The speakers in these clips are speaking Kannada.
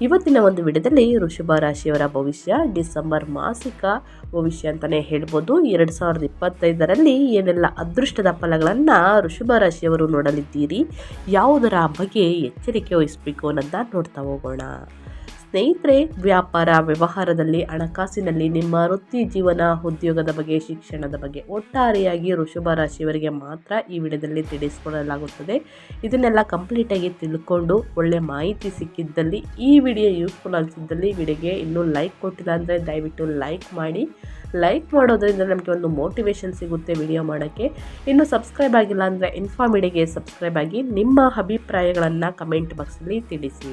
ಇವತ್ತಿನ ಒಂದು ವಿಡಿಯೋದಲ್ಲಿ ವೃಷಭ ರಾಶಿಯವರ ಭವಿಷ್ಯ, ಡಿಸೆಂಬರ್ ಮಾಸಿಕ ಭವಿಷ್ಯ ಅಂತಲೇ ಹೇಳ್ಬೋದು. ಎರಡು ಸಾವಿರದ ಇಪ್ಪತ್ತೈದರಲ್ಲಿ ಏನೆಲ್ಲ ಅದೃಷ್ಟದ ಫಲಗಳನ್ನು ವೃಷಭ ರಾಶಿಯವರು ನೋಡಲಿದ್ದೀರಿ, ಯಾವುದರ ಬಗ್ಗೆ ಎಚ್ಚರಿಕೆ ವಹಿಸಬೇಕು ಅನ್ನೋದನ್ನ ನೋಡ್ತಾ ಹೋಗೋಣ. ಸ್ನೇಹಿತರೆ, ವ್ಯಾಪಾರ ವ್ಯವಹಾರದಲ್ಲಿ ಹಣಕಾಸಿನಲ್ಲಿ ನಿಮ್ಮ ವೃತ್ತಿ ಜೀವನ, ಉದ್ಯೋಗದ ಬಗ್ಗೆ, ಶಿಕ್ಷಣದ ಬಗ್ಗೆ ಒಟ್ಟಾರೆಯಾಗಿ ವೃಷಭ ರಾಶಿಯವರಿಗೆ ಮಾತ್ರ ಈ ವಿಡಿಯೋದಲ್ಲಿ ತಿಳಿಸಿಕೊಡಲಾಗುತ್ತದೆ. ಇದನ್ನೆಲ್ಲ ಕಂಪ್ಲೀಟಾಗಿ ತಿಳ್ಕೊಂಡು ಒಳ್ಳೆ ಮಾಹಿತಿ ಸಿಕ್ಕಿದ್ದಲ್ಲಿ ಈ ವಿಡಿಯೋ ಯೂಸ್ಫುಲ್ ಅನಿಸಿದ್ದಲ್ಲಿ ವಿಡಿಯೋಗೆ ಇನ್ನೂ ಲೈಕ್ ಕೊಟ್ಟಿಲ್ಲ ಅಂದರೆ ದಯವಿಟ್ಟು ಲೈಕ್ ಮಾಡಿ. ಲೈಕ್ ಮಾಡೋದ್ರಿಂದ ನಮಗೆ ಒಂದು ಮೋಟಿವೇಶನ್ ಸಿಗುತ್ತೆ ವಿಡಿಯೋ ಮಾಡೋಕ್ಕೆ. ಇನ್ನು ಸಬ್ಸ್ಕ್ರೈಬ್ ಆಗಿಲ್ಲ ಅಂದರೆ ಇನ್ಫಾರ್ಮಿಡಿಗೆ ಸಬ್ಸ್ಕ್ರೈಬ್ ಆಗಿ ನಿಮ್ಮ ಅಭಿಪ್ರಾಯಗಳನ್ನು ಕಮೆಂಟ್ ಬಾಕ್ಸಲ್ಲಿ ತಿಳಿಸಿ.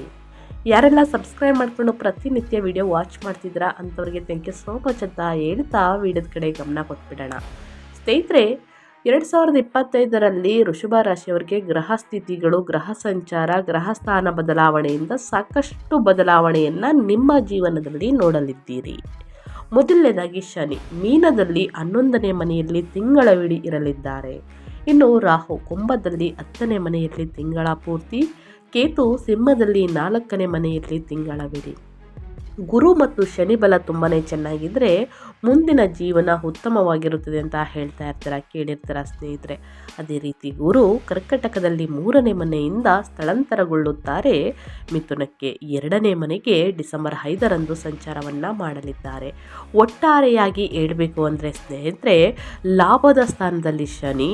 ಯಾರೆಲ್ಲ ಸಬ್ಸ್ಕ್ರೈಬ್ ಮಾಡ್ಕೊಂಡು ಪ್ರತಿನಿತ್ಯ ವಿಡಿಯೋ ವಾಚ್ ಮಾಡ್ತಿದ್ದೀರಾ ಅಂಥವ್ರಿಗೆ ಥ್ಯಾಂಕ್ ಯು ಸೋ ಮಚ್ ಅಂತ ಹೇಳ್ತಾ ವಿಡಿಯೋದ ಕಡೆ ಗಮನ ಕೊಟ್ಬಿಡೋಣ. ಸ್ನೇಹಿತರೆ, ಎರಡು ಸಾವಿರದ ಇಪ್ಪತ್ತೈದರಲ್ಲಿ ವೃಷಭ ರಾಶಿಯವರಿಗೆ ಗ್ರಹ ಸ್ಥಿತಿಗಳು, ಗ್ರಹ ಸಂಚಾರ, ಗ್ರಹ ಸ್ಥಾನ ಬದಲಾವಣೆಯಿಂದ ಸಾಕಷ್ಟು ಬದಲಾವಣೆಯನ್ನು ನಿಮ್ಮ ಜೀವನದಲ್ಲಿ ನೋಡಲಿದ್ದೀರಿ. ಮೊದಲನೇದಾಗಿ ಶನಿ, ಮೀನದಲ್ಲಿ ಹನ್ನೊಂದನೇ ಮನೆಯಲ್ಲಿ ತಿಂಗಳವಿಡಿ ಇರಲಿದ್ದಾರೆ. ಇನ್ನು ರಾಹು, ಕುಂಭದಲ್ಲಿ ಹತ್ತನೇ ಮನೆಯಲ್ಲಿ ತಿಂಗಳ ಪೂರ್ತಿ ಕೇತು ಸಿಂಹದಲ್ಲಿ ನಾಲ್ಕನೇ ಮನೆಯಲ್ಲಿ ತಿಂಗಳವಿರಿ ಗುರು ಮತ್ತು ಶನಿ ಬಲ ತುಂಬಾ ಚೆನ್ನಾಗಿದ್ದರೆ ಮುಂದಿನ ಜೀವನ ಉತ್ತಮವಾಗಿರುತ್ತದೆ ಅಂತ ಹೇಳ್ತಾ ಇರ್ತೀರ, ಕೇಳಿರ್ತೀರ ಸ್ನೇಹಿತರೆ? ಅದೇ ರೀತಿ ಗುರು ಕರ್ಕಟಕದಲ್ಲಿ ಮೂರನೇ ಮನೆಯಿಂದ ಸ್ಥಳಾಂತರಗೊಳ್ಳುತ್ತಾರೆ. ಮಿಥುನಕ್ಕೆ ಎರಡನೇ ಮನೆಗೆ ಡಿಸೆಂಬರ್ ಐದರಂದು ಸಂಚಾರವನ್ನು ಮಾಡಲಿದ್ದಾರೆ. ಒಟ್ಟಾರೆಯಾಗಿ ಹೇಳಬೇಕು ಅಂದರೆ ಸ್ನೇಹಿತರೆ, ಲಾಭದ ಸ್ಥಾನದಲ್ಲಿ ಶನಿ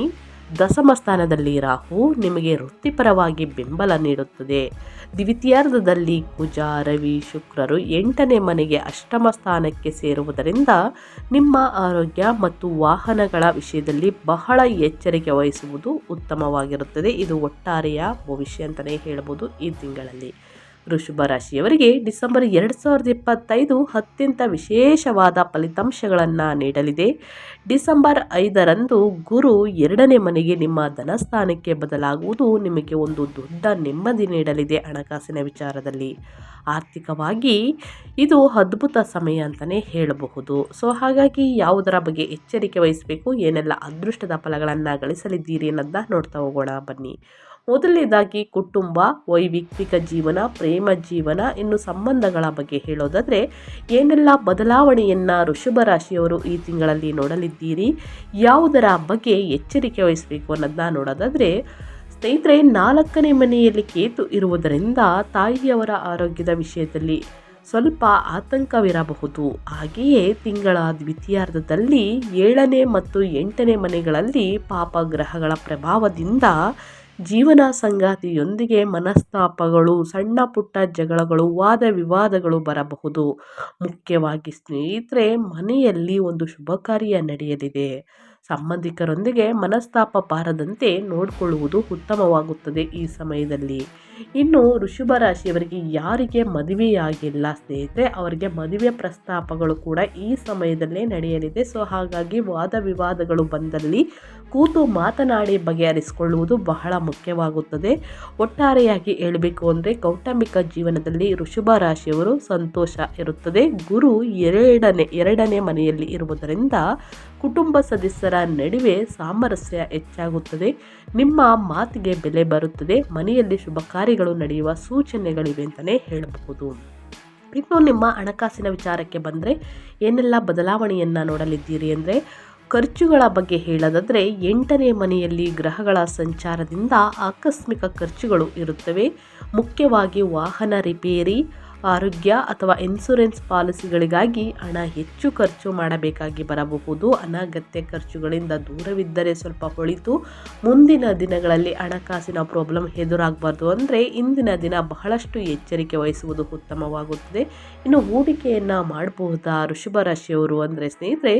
ದಶಮ ಸ್ಥಾನದಲ್ಲಿ ರಾಹು ನಿಮಗೆ ವೃತ್ತಿಪರವಾಗಿ ಬೆಂಬಲ ನೀಡುತ್ತದೆ. ದ್ವಿತೀಯಾರ್ಧದಲ್ಲಿ ಕುಜ, ರವಿ, ಶುಕ್ರರು ಎಂಟನೇ ಮನೆಗೆ ಅಷ್ಟಮ ಸ್ಥಾನಕ್ಕೆ ಸೇರುವುದರಿಂದ ನಿಮ್ಮ ಆರೋಗ್ಯ ಮತ್ತು ವಾಹನಗಳ ವಿಷಯದಲ್ಲಿ ಬಹಳ ಎಚ್ಚರಿಕೆ ವಹಿಸುವುದು ಉತ್ತಮವಾಗಿರುತ್ತದೆ. ಇದು ಒಟ್ಟಾರೆಯ ಭವಿಷ್ಯ ಅಂತಲೇ ಹೇಳ್ಬೋದು ಈ ತಿಂಗಳಲ್ಲಿ. ವೃಷಭ ರಾಶಿಯವರಿಗೆ ಡಿಸೆಂಬರ್ ಎರಡು ಸಾವಿರದ ಇಪ್ಪತ್ತೈದು ಅತ್ಯಂತ ವಿಶೇಷವಾದ ಫಲಿತಾಂಶಗಳನ್ನು ನೀಡಲಿದೆ. ಡಿಸೆಂಬರ್ ಐದರಂದು ಗುರು ಎರಡನೇ ಮನೆಗೆ ನಿಮ್ಮ ಧನಸ್ಥಾನಕ್ಕೆ ಬದಲಾಗುವುದು ನಿಮಗೆ ಒಂದು ದೊಡ್ಡ ನೆಮ್ಮದಿ ನೀಡಲಿದೆ ಹಣಕಾಸಿನ ವಿಚಾರದಲ್ಲಿ. ಆರ್ಥಿಕವಾಗಿ ಇದು ಅದ್ಭುತ ಸಮಯ ಅಂತಲೇ ಹೇಳಬಹುದು. ಸೊ, ಹಾಗಾಗಿ ಯಾವುದರ ಬಗ್ಗೆ ಎಚ್ಚರಿಕೆ ವಹಿಸಬೇಕು, ಏನೆಲ್ಲ ಅದೃಷ್ಟದ ಫಲಗಳನ್ನು ಗಳಿಸಲಿದ್ದೀರಿ ಅನ್ನೋದನ್ನ ನೋಡ್ತಾ ಹೋಗೋಣ ಬನ್ನಿ. ಮೊದಲನೇದಾಗಿ ಕುಟುಂಬ, ವೈಯಕ್ತಿಕ ಜೀವನ, ಪ್ರೇಮ ಜೀವನ, ಇನ್ನು ಸಂಬಂಧಗಳ ಬಗ್ಗೆ ಹೇಳೋದಾದರೆ ಏನೆಲ್ಲ ಬದಲಾವಣೆಯನ್ನು ಋಷಭ ರಾಶಿಯವರು ಈ ತಿಂಗಳಲ್ಲಿ ನೋಡಲಿದ್ದೀರಿ, ಯಾವುದರ ಬಗ್ಗೆ ಎಚ್ಚರಿಕೆ ವಹಿಸಬೇಕು ಅನ್ನೋದನ್ನ ನೋಡೋದಾದರೆ ಸ್ನೇಹಿತರೆ, ನಾಲ್ಕನೇ ಮನೆಯಲ್ಲಿ ಕೇತು ಇರುವುದರಿಂದ ತಾಯಿಯವರ ಆರೋಗ್ಯದ ವಿಷಯದಲ್ಲಿ ಸ್ವಲ್ಪ ಆತಂಕವಿರಬಹುದು. ಹಾಗೆಯೇ ತಿಂಗಳ ದ್ವಿತೀಯಾರ್ಧದಲ್ಲಿ ಏಳನೇ ಮತ್ತು ಎಂಟನೇ ಮನೆಗಳಲ್ಲಿ ಪಾಪ ಗ್ರಹಗಳ ಪ್ರಭಾವದಿಂದ ಜೀವನ ಸಂಗಾತಿಯೊಂದಿಗೆ ಮನಸ್ತಾಪಗಳು, ಸಣ್ಣ ಪುಟ್ಟ ಜಗಳಗಳು, ವಾದ ವಿವಾದಗಳು ಬರಬಹುದು. ಮುಖ್ಯವಾಗಿ ಸ್ನೇಹಿತರೆ, ಮನೆಯಲ್ಲಿ ಒಂದು ಶುಭ ಕಾರ್ಯ ನಡೆಯಲಿದೆ. ಸಂಬಂಧಿಕರೊಂದಿಗೆ ಮನಸ್ತಾಪ ಬಾರದಂತೆ ನೋಡಿಕೊಳ್ಳುವುದು ಉತ್ತಮವಾಗುತ್ತದೆ ಈ ಸಮಯದಲ್ಲಿ. ಇನ್ನು ಋಷಭ ರಾಶಿಯವರಿಗೆ ಯಾರಿಗೆ ಮದುವೆಯಾಗಿಲ್ಲ ಸ್ನೇಹಿತರೆ, ಅವರಿಗೆ ಮದುವೆ ಪ್ರಸ್ತಾಪಗಳು ಕೂಡ ಈ ಸಮಯದಲ್ಲೇ ನಡೆಯಲಿದೆ. ಸೊ, ಹಾಗಾಗಿ ವಾದ ವಿವಾದಗಳು ಬಂದಲ್ಲಿ ಕೂತು ಮಾತನಾಡಿ ಬಗೆಹರಿಸಿಕೊಳ್ಳುವುದು ಬಹಳ ಮುಖ್ಯವಾಗುತ್ತದೆ. ಒಟ್ಟಾರೆಯಾಗಿ ಹೇಳಬೇಕು ಅಂದರೆ ಕೌಟುಂಬಿಕ ಜೀವನದಲ್ಲಿ ಋಷಭ ರಾಶಿಯವರು ಸಂತೋಷ ಇರುತ್ತದೆ. ಗುರು ಎರಡನೇ ಎರಡನೇ ಮನೆಯಲ್ಲಿ ಇರುವುದರಿಂದ ಕುಟುಂಬ ಸದಸ್ಯರ ನಡುವೆ ಸಾಮರಸ್ಯ ಹೆಚ್ಚಾಗುತ್ತದೆ. ನಿಮ್ಮ ಮಾತಿಗೆ ಬೆಲೆ ಬರುತ್ತದೆ. ಮನೆಯಲ್ಲಿ ಶುಭ ಕಾರ್ಯಗಳು ನಡೆಯುವ ಸೂಚನೆಗಳಿವೆ ಅಂತಲೇ ಹೇಳಬಹುದು. ಇನ್ನು ನಿಮ್ಮ ಹಣಕಾಸಿನ ವಿಚಾರಕ್ಕೆ ಬಂದರೆ ಏನೆಲ್ಲ ಬದಲಾವಣೆಯನ್ನು ನೋಡಲಿದ್ದೀರಿ ಅಂದರೆ ಖರ್ಚುಗಳ ಬಗ್ಗೆ ಹೇಳೋದಾದರೆ ಎಂಟನೇ ಮನೆಯಲ್ಲಿ ಗ್ರಹಗಳ ಸಂಚಾರದಿಂದ ಆಕಸ್ಮಿಕ ಖರ್ಚುಗಳು ಇರುತ್ತವೆ. ಮುಖ್ಯವಾಗಿ ವಾಹನ ರಿಪೇರಿ ಆರೋಗ್ಯ ಅಥವಾ ಇನ್ಸೂರೆನ್ಸ್ ಪಾಲಿಸಿಗಳಿಗಾಗಿ ಹಣ ಹೆಚ್ಚು ಖರ್ಚು ಮಾಡಬೇಕಾಗಿ ಬರಬಹುದು. ಅನಗತ್ಯ ಖರ್ಚುಗಳಿಂದ ದೂರವಿದ್ದರೆ ಸ್ವಲ್ಪ ಹೊಳಿತು. ಮುಂದಿನ ದಿನಗಳಲ್ಲಿ ಹಣಕಾಸಿನ ಪ್ರಾಬ್ಲಮ್ ಎದುರಾಗಬಾರ್ದು ಅಂದರೆ ಇಂದಿನ ದಿನ ಬಹಳಷ್ಟು ಎಚ್ಚರಿಕೆ ವಹಿಸುವುದು ಉತ್ತಮವಾಗುತ್ತದೆ. ಇನ್ನು ಹೂಡಿಕೆಯನ್ನು ಮಾಡಬಹುದಾ ಋಷಭ ರಾಶಿಯವರು ಅಂದರೆ ಸ್ನೇಹಿತರೆ,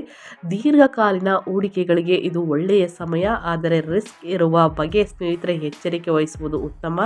ದೀರ್ಘಕಾಲೀನ ಹೂಡಿಕೆಗಳಿಗೆ ಇದು ಒಳ್ಳೆಯ ಸಮಯ, ಆದರೆ ರಿಸ್ಕ್ ಇರುವ ಬಗ್ಗೆ ಸ್ನೇಹಿತರೆ ಎಚ್ಚರಿಕೆ ವಹಿಸುವುದು ಉತ್ತಮ.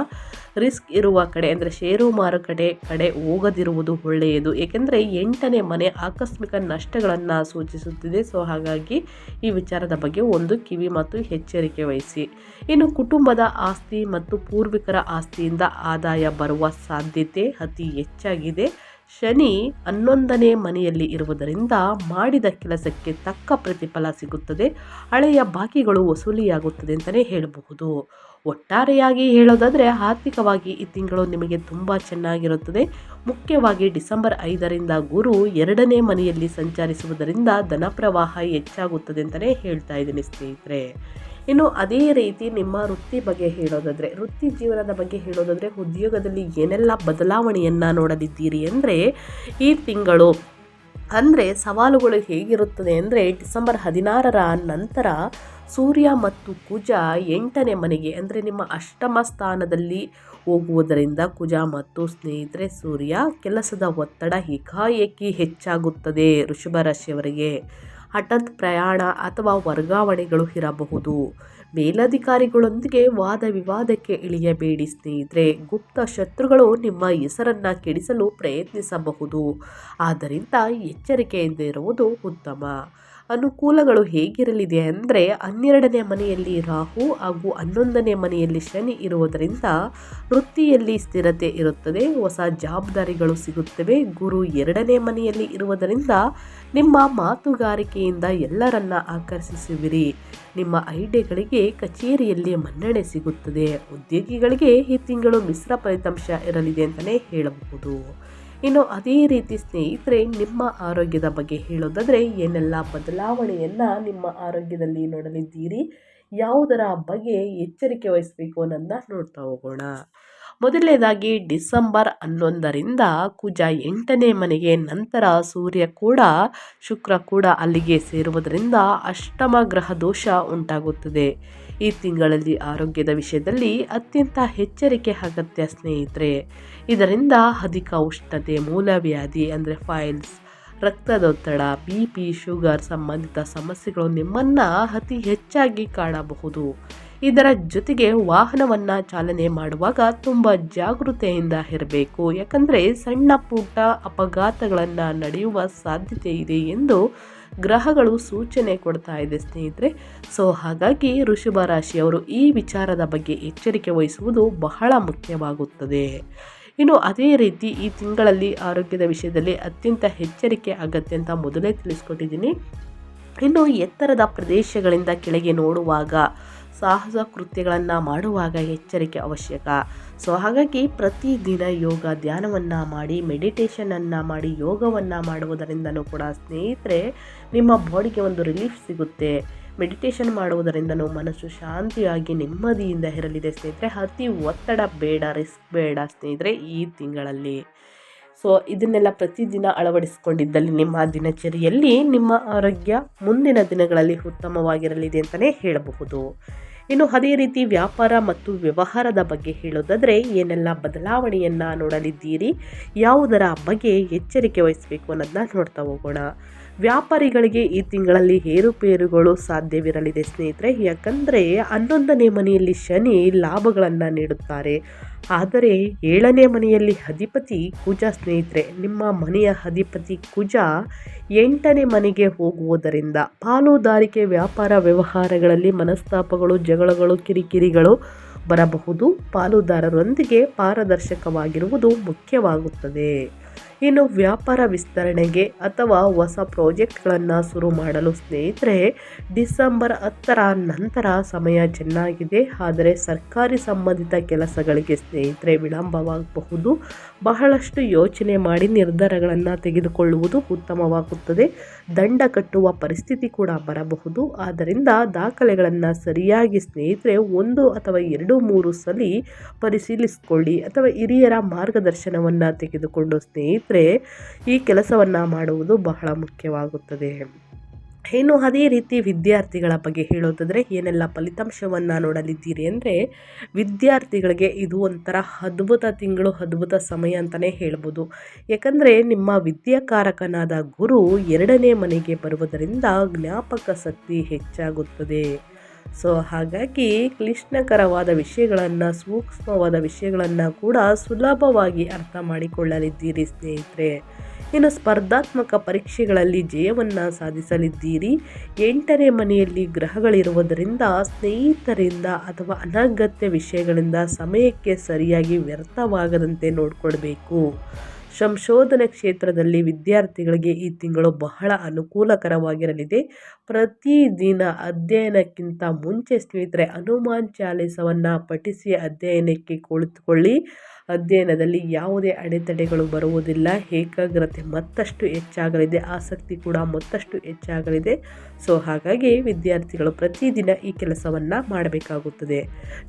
ರಿಸ್ಕ್ ಇರುವ ಕಡೆ ಅಂದರೆ ಷೇರು ಮಾರುಕಟ್ಟೆ ಕಡೆ ಹೋಗದಿರುವುದು ಒಳ್ಳೆಯದು. ಏಕೆಂದರೆ ಎಂಟನೇ ಮನೆ ಆಕಸ್ಮಿಕ ನಷ್ಟಗಳನ್ನು ಸೂಚಿಸುತ್ತಿದೆ. ಸೊ, ಹಾಗಾಗಿ ಈ ವಿಚಾರದ ಬಗ್ಗೆ ಒಂದು ಕಿವಿ ಮತ್ತು ಎಚ್ಚರಿಕೆ ವಹಿಸಿ. ಇನ್ನು ಕುಟುಂಬದ ಆಸ್ತಿ ಮತ್ತು ಪೂರ್ವಿಕರ ಆಸ್ತಿಯಿಂದ ಆದಾಯ ಬರುವ ಸಾಧ್ಯತೆ ಅತಿ ಹೆಚ್ಚಾಗಿದೆ. ಶನಿ ಹನ್ನೊಂದನೇ ಮನೆಯಲ್ಲಿ ಇರುವುದರಿಂದ ಮಾಡಿದ ಕೆಲಸಕ್ಕೆ ತಕ್ಕ ಪ್ರತಿಫಲ ಸಿಗುತ್ತದೆ. ಹಳೆಯ ಬಾಕಿಗಳು ವಸೂಲಿಯಾಗುತ್ತದೆ ಅಂತಲೇ ಹೇಳಬಹುದು. ಒಟ್ಟಾರೆಯಾಗಿ ಹೇಳೋದಾದರೆ ಆರ್ಥಿಕವಾಗಿ ಈ ತಿಂಗಳು ನಿಮಗೆ ತುಂಬ ಚೆನ್ನಾಗಿರುತ್ತದೆ. ಮುಖ್ಯವಾಗಿ ಡಿಸೆಂಬರ್ ಐದರಿಂದ ಗುರು ಎರಡನೇ ಮನೆಯಲ್ಲಿ ಸಂಚರಿಸುವುದರಿಂದ ಧನ ಪ್ರವಾಹ ಹೆಚ್ಚಾಗುತ್ತದೆ ಅಂತಲೇ ಹೇಳ್ತಾ ಇದ್ದೀನಿ ಸ್ನೇಹಿತರೆ. ಇನ್ನು ಅದೇ ರೀತಿ ನಿಮ್ಮ ವೃತ್ತಿ ಬಗ್ಗೆ ಹೇಳೋದಾದರೆ, ವೃತ್ತಿ ಜೀವನದ ಬಗ್ಗೆ ಹೇಳೋದಾದರೆ ಉದ್ಯೋಗದಲ್ಲಿ ಏನೆಲ್ಲ ಬದಲಾವಣೆಯನ್ನು ನೋಡಲಿದ್ದೀರಿ ಅಂದರೆ, ಈ ತಿಂಗಳು ಅಂದರೆ ಸವಾಲುಗಳು ಹೇಗಿರುತ್ತದೆ ಅಂದರೆ, ಡಿಸೆಂಬರ್ ಹದಿನಾರರ ನಂತರ ಸೂರ್ಯ ಮತ್ತು ಕುಜ ಎಂಟನೇ ಮನೆಗೆ ಅಂದರೆ ನಿಮ್ಮ ಅಷ್ಟಮ ಸ್ಥಾನದಲ್ಲಿ ಹೋಗುವುದರಿಂದ ಕುಜ ಮತ್ತು ಸ್ನೇಹಿತರೆ ಸೂರ್ಯ ಕೆಲಸದ ಒತ್ತಡ ಏಕಾಏಕಿ ಹೆಚ್ಚಾಗುತ್ತದೆ ಋಷಭ ರಾಶಿಯವರಿಗೆ. ಹಠಾತ್ ಪ್ರಯಾಣ ಅಥವಾ ವರ್ಗಾವಣೆಗಳು ಇರಬಹುದು. ಮೇಲಧಿಕಾರಿಗಳೊಂದಿಗೆ ವಾದ ವಿವಾದಕ್ಕೆ ಇಳಿಯಬೇಡಿ ಸ್ನೇಹಿತರೆ. ಗುಪ್ತ ಶತ್ರುಗಳು ನಿಮ್ಮ ಹೆಸರನ್ನು ಕೆಡಿಸಲು ಪ್ರಯತ್ನಿಸಬಹುದು. ಆದ್ದರಿಂದ ಎಚ್ಚರಿಕೆಯಿಂದ ಇರುವುದು ಉತ್ತಮ. ಅನುಕೂಲಗಳು ಹೇಗಿರಲಿದೆ ಅಂದರೆ ಹನ್ನೆರಡನೇ ಮನೆಯಲ್ಲಿ ರಾಹು ಹಾಗೂ ಹನ್ನೊಂದನೇ ಮನೆಯಲ್ಲಿ ಶನಿ ಇರುವುದರಿಂದ ವೃತ್ತಿಯಲ್ಲಿ ಸ್ಥಿರತೆ ಇರುತ್ತದೆ. ಹೊಸ ಜವಾಬ್ದಾರಿಗಳು ಸಿಗುತ್ತವೆ. ಗುರು ಎರಡನೇ ಮನೆಯಲ್ಲಿ ಇರುವುದರಿಂದ ನಿಮ್ಮ ಮಾತುಗಾರಿಕೆಯಿಂದ ಎಲ್ಲರನ್ನ ಆಕರ್ಷಿಸುವಿರಿ. ನಿಮ್ಮ ಐಡಿಯಾಗಳಿಗೆ ಕಚೇರಿಯಲ್ಲಿ ಮನ್ನಣೆ ಸಿಗುತ್ತದೆ. ಉದ್ಯೋಗಿಗಳಿಗೆ ಈ ತಿಂಗಳು ಮಿಶ್ರ ಫಲಿತಾಂಶ ಇರಲಿದೆ ಅಂತಲೇ ಹೇಳಬಹುದು. ಇನ್ನು ಅದೇ ರೀತಿ ಸ್ನೇಹಿತರೆ, ನಿಮ್ಮ ಆರೋಗ್ಯದ ಬಗ್ಗೆ ಹೇಳೋದಾದರೆ, ಏನೆಲ್ಲ ಬದಲಾವಣೆಯನ್ನು ನಿಮ್ಮ ಆರೋಗ್ಯದಲ್ಲಿ ನೋಡಲಿದ್ದೀರಿ? ಯಾವುದರ ಬಗ್ಗೆ ಎಚ್ಚರಿಕೆ ವಹಿಸಬೇಕು ಅನ್ನೋದನ್ನ ನೋಡ್ತಾ ಹೋಗೋಣ. ಮೊದಲನೇದಾಗಿ, ಡಿಸೆಂಬರ್ ಹನ್ನೊಂದರಿಂದ ಕುಜ ಎಂಟನೇ ಮನೆಗೆ ನಂತರ ಸೂರ್ಯ ಕೂಡ ಶುಕ್ರ ಕೂಡ ಅಲ್ಲಿಗೆ ಸೇರುವುದರಿಂದ ಅಷ್ಟಮ ಗ್ರಹ ದೋಷ ಉಂಟಾಗುತ್ತದೆ. ಈ ತಿಂಗಳಲ್ಲಿ ಆರೋಗ್ಯದ ವಿಷಯದಲ್ಲಿ ಅತ್ಯಂತ ಎಚ್ಚರಿಕೆ ಅಗತ್ಯ ಸ್ನೇಹಿತರೆ. ಇದರಿಂದ ಅಧಿಕ ಉಷ್ಣತೆ ಮೂಲವ್ಯಾಧಿ ಅಂದರೆ ಫೈಲ್ಸ್ ರಕ್ತದೊತ್ತಡ ಬಿ ಪಿ ಶುಗರ್ ಸಂಬಂಧಿತ ಸಮಸ್ಯೆಗಳು ನಿಮ್ಮನ್ನು ಅತಿ ಹೆಚ್ಚಾಗಿ ಕಾಣಬಹುದು. ಇದರ ಜೊತೆಗೆ ವಾಹನವನ್ನು ಚಾಲನೆ ಮಾಡುವಾಗ ತುಂಬ ಜಾಗೃತೆಯಿಂದ ಇರಬೇಕು. ಯಾಕಂದರೆ ಸಣ್ಣ ಪುಟ್ಟ ಅಪಘಾತಗಳನ್ನು ನಡೆಯುವ ಸಾಧ್ಯತೆ ಇದೆ ಎಂದು ಗ್ರಹಗಳು ಸೂಚನೆ ಕೊಡ್ತಾ ಇದೆ ಸ್ನೇಹಿತರೆ. ಸೊ ಹಾಗಾಗಿ ಋಷಭ ರಾಶಿಯವರು ಈ ವಿಚಾರದ ಬಗ್ಗೆ ಎಚ್ಚರಿಕೆ ವಹಿಸುವುದು ಬಹಳ ಮುಖ್ಯವಾಗುತ್ತದೆ. ಇನ್ನು ಅದೇ ರೀತಿ ಈ ತಿಂಗಳಲ್ಲಿ ಆರೋಗ್ಯದ ವಿಷಯದಲ್ಲಿ ಅತ್ಯಂತ ಎಚ್ಚರಿಕೆ, ಅಗತ್ಯ ಅಂತ ಮೊದಲೇ ತಿಳಿಸ್ಕೊಟ್ಟಿದ್ದೀನಿ. ಇನ್ನು ಎತ್ತರದ ಪ್ರದೇಶಗಳಿಂದ ಕೆಳಗೆ ನೋಡುವಾಗ ಸಾಹಸ ಕೃತ್ಯಗಳನ್ನು ಮಾಡುವಾಗ ಎಚ್ಚರಿಕೆ ಅವಶ್ಯಕ. ಸೊ ಹಾಗಾಗಿ ಪ್ರತಿದಿನ ಯೋಗ ಧ್ಯಾನವನ್ನು ಮಾಡಿ ಮೆಡಿಟೇಷನನ್ನು ಮಾಡಿ, ಯೋಗವನ್ನು ಮಾಡುವುದರಿಂದನೂ ಕೂಡ ಸ್ನೇಹಿತರೆ ನಿಮ್ಮ ಬಾಡಿಗೆ ಒಂದು ರಿಲೀಫ್ ಸಿಗುತ್ತೆ. ಮೆಡಿಟೇಷನ್ ಮಾಡುವುದರಿಂದನೂ ಮನಸ್ಸು ಶಾಂತಿಯಾಗಿ ನೆಮ್ಮದಿಯಿಂದ ಇರಲಿದೆ ಸ್ನೇಹಿತರೆ. ಅತಿ ಒತ್ತಡ ಬೇಡ ರಿಸ್ಕ್ ಬೇಡ ಸ್ನೇಹಿತರೆ ಈ ತಿಂಗಳಲ್ಲಿ. ಸೊ ಇದನ್ನೆಲ್ಲ ಪ್ರತಿದಿನ ಅಳವಡಿಸಿಕೊಂಡಿದ್ದಲ್ಲಿ ನಿಮ್ಮ ದಿನಚರಿಯಲ್ಲಿ ನಿಮ್ಮ ಆರೋಗ್ಯ ಮುಂದಿನ ದಿನಗಳಲ್ಲಿ ಉತ್ತಮವಾಗಿರಲಿದೆ ಅಂತಲೇ ಹೇಳಬಹುದು. ಇನ್ನು ಅದೇ ರೀತಿ ವ್ಯಾಪಾರ ಮತ್ತು ವ್ಯವಹಾರದ ಬಗ್ಗೆ ಹೇಳೋದಾದರೆ ಏನೆಲ್ಲ ಬದಲಾವಣೆಯನ್ನು ನೋಡಲಿದ್ದೀರಿ, ಯಾವುದರ ಬಗ್ಗೆ ಎಚ್ಚರಿಕೆ ವಹಿಸಬೇಕು ಅನ್ನೋದನ್ನ ನೋಡ್ತಾ ಹೋಗೋಣ. ವ್ಯಾಪಾರಿಗಳಿಗೆ ಈ ತಿಂಗಳಲ್ಲಿ ಏರುಪೇರುಗಳು ಸಾಧ್ಯವಿರಲಿದೆ. ಸ್ನೇಹಿತರೆ, ಯಾಕಂದರೆ ಹನ್ನೊಂದನೇ ಮನೆಯಲ್ಲಿ ಶನಿ ಲಾಭಗಳನ್ನು ನೀಡುತ್ತಾರೆ. ಆದರೆ ಏಳನೇ ಮನೆಯಲ್ಲಿ ಅಧಿಪತಿ ಕುಜ ಸ್ನೇಹಿತರೆ, ನಿಮ್ಮ ಮನೆಯ ಅಧಿಪತಿ ಕುಜ ಎಂಟನೇ ಮನೆಗೆ ಹೋಗುವುದರಿಂದ ಪಾಲುದಾರಿಕೆ, ವ್ಯಾಪಾರ ವ್ಯವಹಾರಗಳಲ್ಲಿ ಮನಸ್ತಾಪಗಳು, ಜಗಳಗಳು, ಕಿರಿಕಿರಿಗಳು ಬರಬಹುದು. ಪಾಲುದಾರರೊಂದಿಗೆ ಪಾರದರ್ಶಕವಾಗಿರುವುದು ಮುಖ್ಯವಾಗುತ್ತದೆ. ಇನ್ನು ವ್ಯಾಪಾರ ವಿಸ್ತರಣೆಗೆ ಅಥವಾ ಹೊಸ ಪ್ರಾಜೆಕ್ಟ್ಗಳನ್ನು ಶುರು ಮಾಡಲು ಸ್ನೇಹಿತರೆ, ಡಿಸೆಂಬರ್ ಹತ್ತರ ನಂತರ ಸಮಯ ಚೆನ್ನಾಗಿದೆ. ಆದರೆ ಸರ್ಕಾರಿ ಸಂಬಂಧಿತ ಕೆಲಸಗಳಿಗೆ ಸ್ನೇಹಿತರೆ ವಿಳಂಬವಾಗಬಹುದು. ಬಹಳಷ್ಟು ಯೋಚನೆ ಮಾಡಿ ನಿರ್ಧಾರಗಳನ್ನು ತೆಗೆದುಕೊಳ್ಳುವುದು ಉತ್ತಮವಾಗುತ್ತದೆ. ದಂಡ ಕಟ್ಟುವ ಪರಿಸ್ಥಿತಿ ಕೂಡ ಬರಬಹುದು. ಆದ್ದರಿಂದ ದಾಖಲೆಗಳನ್ನು ಸರಿಯಾಗಿ ಸ್ನೇಹಿತರೆ ಒಂದು ಅಥವಾ ಎರಡು ಮೂರು ಸಲ ಪರಿಶೀಲಿಸಿಕೊಳ್ಳಿ ಅಥವಾ ಹಿರಿಯರ ಮಾರ್ಗದರ್ಶನವನ್ನು ತೆಗೆದುಕೊಂಡು ಸ್ನೇಹಿತರೆ ಈ ಕೆಲಸವನ್ನು ಮಾಡುವುದು ಬಹಳ ಮುಖ್ಯವಾಗುತ್ತದೆ. ಇನ್ನು ಅದೇ ರೀತಿ ವಿದ್ಯಾರ್ಥಿಗಳ ಬಗ್ಗೆ ಹೇಳೋದಾದರೆ ಏನೆಲ್ಲ ಫಲಿತಾಂಶವನ್ನು ನೋಡಲಿದ್ದೀರಿ ಅಂದರೆ ವಿದ್ಯಾರ್ಥಿಗಳಿಗೆ ಇದು ಒಂಥರ ಅದ್ಭುತ ತಿಂಗಳು, ಅದ್ಭುತ ಸಮಯ ಅಂತಲೇ ಹೇಳ್ಬೋದು. ಯಾಕಂದರೆ ನಿಮ್ಮ ವಿದ್ಯಾಕಾರಕನಾದ ಗುರು ಎರಡನೇ ಮನೆಗೆ ಬರುವುದರಿಂದ ಜ್ಞಾಪಕ ಶಕ್ತಿ ಹೆಚ್ಚಾಗುತ್ತದೆ. ಸೊ ಹಾಗಾಗಿ ಕ್ಲಿಷ್ಟಕರವಾದ ವಿಷಯಗಳನ್ನು, ಸೂಕ್ಷ್ಮವಾದ ವಿಷಯಗಳನ್ನು ಕೂಡ ಸುಲಭವಾಗಿ ಅರ್ಥ ಮಾಡಿಕೊಳ್ಳಲಿದ್ದೀರಿ ಸ್ನೇಹಿತರೆ. ಇನ್ನು ಸ್ಪರ್ಧಾತ್ಮಕ ಪರೀಕ್ಷೆಗಳಲ್ಲಿ ಜಯವನ್ನು ಸಾಧಿಸಲಿದ್ದೀರಿ. ಎಂಟನೇ ಮನೆಯಲ್ಲಿ ಗ್ರಹಗಳಿರುವುದರಿಂದ ಸ್ನೇಹಿತರಿಂದ ಅಥವಾ ಅನಗತ್ಯ ವಿಷಯಗಳಿಂದ ಸಮಯಕ್ಕೆ ಸರಿಯಾಗಿ ವ್ಯರ್ಥವಾಗದಂತೆ ನೋಡಿಕೊಳ್ಬೇಕು. ಸಂಶೋಧನೆ ಕ್ಷೇತ್ರದಲ್ಲಿ ವಿದ್ಯಾರ್ಥಿಗಳಿಗೆ ಈ ತಿಂಗಳು ಬಹಳ ಅನುಕೂಲಕರವಾಗಿರಲಿದೆ. ಪ್ರತಿದಿನ ಅಧ್ಯಯನಕ್ಕಿಂತ ಮುಂಚೆ ಸ್ನೇಹಿತರೆ, ಹನುಮಾನ್ ಚಾಲಿಸವನ್ನು ಪಠಿಸಿ ಅಧ್ಯಯನಕ್ಕೆ ಕುಳಿತುಕೊಳ್ಳಿ. ಅಧ್ಯಯನದಲ್ಲಿ ಯಾವುದೇ ಅಡೆತಡೆಗಳು ಬರುವುದಿಲ್ಲ. ಏಕಾಗ್ರತೆ ಮತ್ತಷ್ಟು ಹೆಚ್ಚಾಗಲಿದೆ. ಆಸಕ್ತಿ ಕೂಡ ಮತ್ತಷ್ಟು ಹೆಚ್ಚಾಗಲಿದೆ. ಸೊ, ಹಾಗಾಗಿ ವಿದ್ಯಾರ್ಥಿಗಳು ಪ್ರತಿದಿನ ಈ ಕೆಲಸವನ್ನು ಮಾಡಬೇಕಾಗುತ್ತದೆ.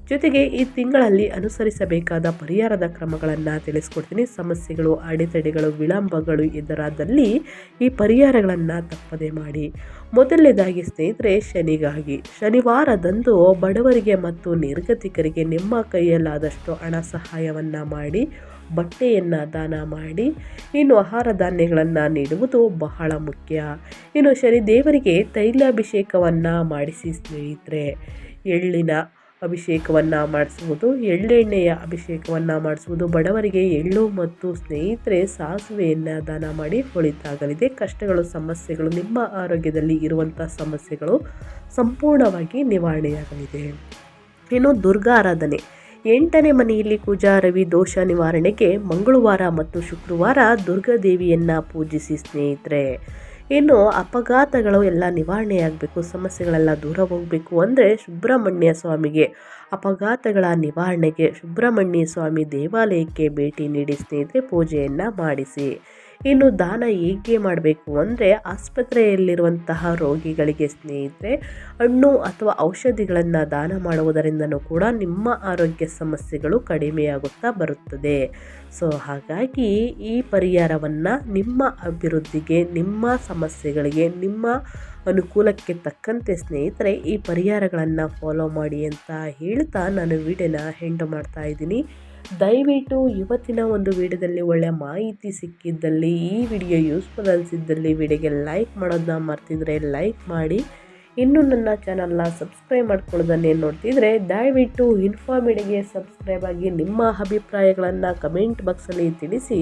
ಜೊತೆಗೆ ಈ ತಿಂಗಳಲ್ಲಿ ಅನುಸರಿಸಬೇಕಾದ ಪರಿಹಾರದ ಕ್ರಮಗಳನ್ನು ತಿಳಿಸ್ಕೊಡ್ತೀನಿ. ಸಮಸ್ಯೆಗಳು, ಅಡೆತಡೆಗಳು, ವಿಳಂಬಗಳು ಎದುರಾದಲ್ಲಿ ಈ ಪರಿಹಾರಗಳನ್ನು ತಪ್ಪದೆ ಮಾಡಿ. ಮೊದಲನೇದಾಗಿ ಸ್ನೇಹಿತರೆ, ಶನಿಗಾಗಿ. ಶನಿವಾರದಂದು ಬಡವರಿಗೆ ಮತ್ತು ನಿರ್ಗತಿಕರಿಗೆ ನಿಮ್ಮ ಕೈಯಲ್ಲಾದಷ್ಟು ಹಣ ಸಹಾಯವನ್ನು ಮಾಡಿ, ಬಟ್ಟೆಯನ್ನು ದಾನ ಮಾಡಿ. ಇನ್ನು ಆಹಾರ ಧಾನ್ಯಗಳನ್ನು ನೀಡುವುದು ಬಹಳ ಮುಖ್ಯ. ಇನ್ನು ಶನಿದೇವರಿಗೆ ತೈಲಾಭಿಷೇಕವನ್ನು ಮಾಡಿಸಿ ಸ್ನೇಹಿತರೆ. ಎಳ್ಳಿನ ಅಭಿಷೇಕವನ್ನು ಮಾಡಿಸುವುದು, ಎಳ್ಳೆಣ್ಣೆಯ ಅಭಿಷೇಕವನ್ನು ಮಾಡಿಸುವುದು, ಬಡವರಿಗೆ ಎಳ್ಳು ಮತ್ತು ಸ್ನೇಹಿತರೆ ಸಾಸಿವೆಯನ್ನು ದಾನ ಮಾಡಿ ಒಳಿತಾಗಲಿದೆ ಕಷ್ಟಗಳು, ಸಮಸ್ಯೆಗಳು, ನಿಮ್ಮ ಆರೋಗ್ಯದಲ್ಲಿ ಇರುವಂಥ ಸಮಸ್ಯೆಗಳು ಸಂಪೂರ್ಣವಾಗಿ ನಿವಾರಣೆಯಾಗಲಿದೆ. ಇನ್ನು ದುರ್ಗಾರಾಧನೆ ಎಂಟನೇ ಮನೆಯಲ್ಲಿ ಪೂಜಾ, ರವಿ, ದೋಷ ನಿವಾರಣೆಗೆ ಮಂಗಳವಾರ ಮತ್ತು ಶುಕ್ರವಾರ ದುರ್ಗಾದೇವಿಯನ್ನು ಪೂಜಿಸಿ ಸ್ನೇಹಿತರೆ. ಇನ್ನು ಅಪಘಾತಗಳು ಎಲ್ಲ ನಿವಾರಣೆಯಾಗಬೇಕು, ಸಮಸ್ಯೆಗಳೆಲ್ಲ ದೂರ ಹೋಗಬೇಕು ಅಂದರೆ ಸುಬ್ರಹ್ಮಣ್ಯ ಸ್ವಾಮಿಗೆ. ಅಪಘಾತಗಳ ನಿವಾರಣೆಗೆ ಸುಬ್ರಹ್ಮಣ್ಯ ಸ್ವಾಮಿ ದೇವಾಲಯಕ್ಕೆ ಭೇಟಿ ನೀಡಿ ಸ್ನೇಹಿತರೆ, ಪೂಜೆಯನ್ನು ಮಾಡಿಸಿ. ಇನ್ನು ದಾನ ಹೇಗೆ ಮಾಡಬೇಕು ಅಂದರೆ ಆಸ್ಪತ್ರೆಯಲ್ಲಿರುವಂತಹ ರೋಗಿಗಳಿಗೆ ಸ್ನೇಹಿತರೆ, ಹಣ್ಣು ಅಥವಾ ಔಷಧಿಗಳನ್ನು ದಾನ ಮಾಡುವುದರಿಂದನೂ ಕೂಡ ನಿಮ್ಮ ಆರೋಗ್ಯ ಸಮಸ್ಯೆಗಳು ಕಡಿಮೆಯಾಗುತ್ತಾ ಬರುತ್ತದೆ. ಸೊ, ಹಾಗಾಗಿ ಈ ಪರಿಹಾರವನ್ನು ನಿಮ್ಮ ಅಭಿವೃದ್ಧಿಗೆ, ನಿಮ್ಮ ಸಮಸ್ಯೆಗಳಿಗೆ, ನಿಮ್ಮ ಅನುಕೂಲಕ್ಕೆ ತಕ್ಕಂತೆ ಸ್ನೇಹಿತರೆ ಈ ಪರಿಹಾರಗಳನ್ನು ಫಾಲೋ ಮಾಡಿ ಅಂತ ಹೇಳ್ತಾ ನಾನು ವಿಡಿಯೋನ ಹೆಂಡು ಮಾಡ್ತಾ ಇದ್ದೀನಿ. ದಯವಿಟ್ಟು ಇವತ್ತಿನ ಒಂದು ವಿಡಿಯೋದಲ್ಲಿ ಒಳ್ಳೆಯ ಮಾಹಿತಿ ಸಿಕ್ಕಿದ್ದಲ್ಲಿ, ಈ ವಿಡಿಯೋ ಯೂಸ್ಫುಲ್ ಅನಿಸಿದ್ದಲ್ಲಿ ವಿಡಿಯೋಗೆ ಲೈಕ್ ಮಾಡೋದನ್ನ ಮರ್ತಿದ್ರೆ ಲೈಕ್ ಮಾಡಿ. ಇನ್ನೂ ನನ್ನ ಚಾನಲ್ನ ಸಬ್ಸ್ಕ್ರೈಬ್ ಮಾಡ್ಕೊಳ್ಳೋದನ್ನೇ ನೋಡ್ತಿದ್ರೆ, ದಯವಿಟ್ಟು ಇನ್ಫಾರ್ಮಿಡಿಗೆ ಸಬ್ಸ್ಕ್ರೈಬ್ ಆಗಿ ನಿಮ್ಮ ಅಭಿಪ್ರಾಯಗಳನ್ನು ಕಮೆಂಟ್ ಬಾಕ್ಸಲ್ಲಿ ತಿಳಿಸಿ.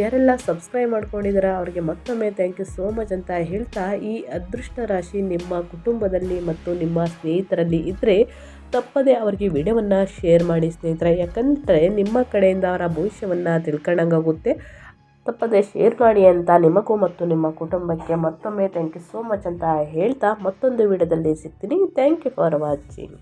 ಯಾರೆಲ್ಲ ಸಬ್ಸ್ಕ್ರೈಬ್ ಮಾಡ್ಕೊಂಡಿದ್ದೀರಾ ಅವರಿಗೆ ಮತ್ತೊಮ್ಮೆ ಥ್ಯಾಂಕ್ ಯು ಸೋ ಮಚ್ ಅಂತ ಹೇಳ್ತಾ, ಈ ಅದೃಷ್ಟ ರಾಶಿ ನಿಮ್ಮ ಕುಟುಂಬದಲ್ಲಿ ಮತ್ತು ನಿಮ್ಮ ಸ್ನೇಹಿತರಲ್ಲಿ ಇದ್ದರೆ ತಪ್ಪದೆ ಅವರಿಗೆ ವಿಡಿಯೋವನ್ನು ಶೇರ್ ಮಾಡಿ ಸ್ನೇಹಿತರೆ. ಯಾಕಂದರೆ ನಿಮ್ಮ ಕಡೆಯಿಂದ ಅವರ ಭವಿಷ್ಯವನ್ನು ತಿಳ್ಕೊಂಡಂಗಾಗುತ್ತೆ. ತಪ್ಪದೆ ಶೇರ್ ಮಾಡಿ ಅಂತ ನಿಮಗೂ ಮತ್ತು ನಿಮ್ಮ ಕುಟುಂಬಕ್ಕೆ ಮತ್ತೊಮ್ಮೆ ಥ್ಯಾಂಕ್ ಯು ಸೋ ಮಚ್ ಅಂತ ಹೇಳ್ತಾ ಮತ್ತೊಂದು ವಿಡಿಯೋದಲ್ಲಿ ಸಿಗ್ತೀನಿ. Thank you for watching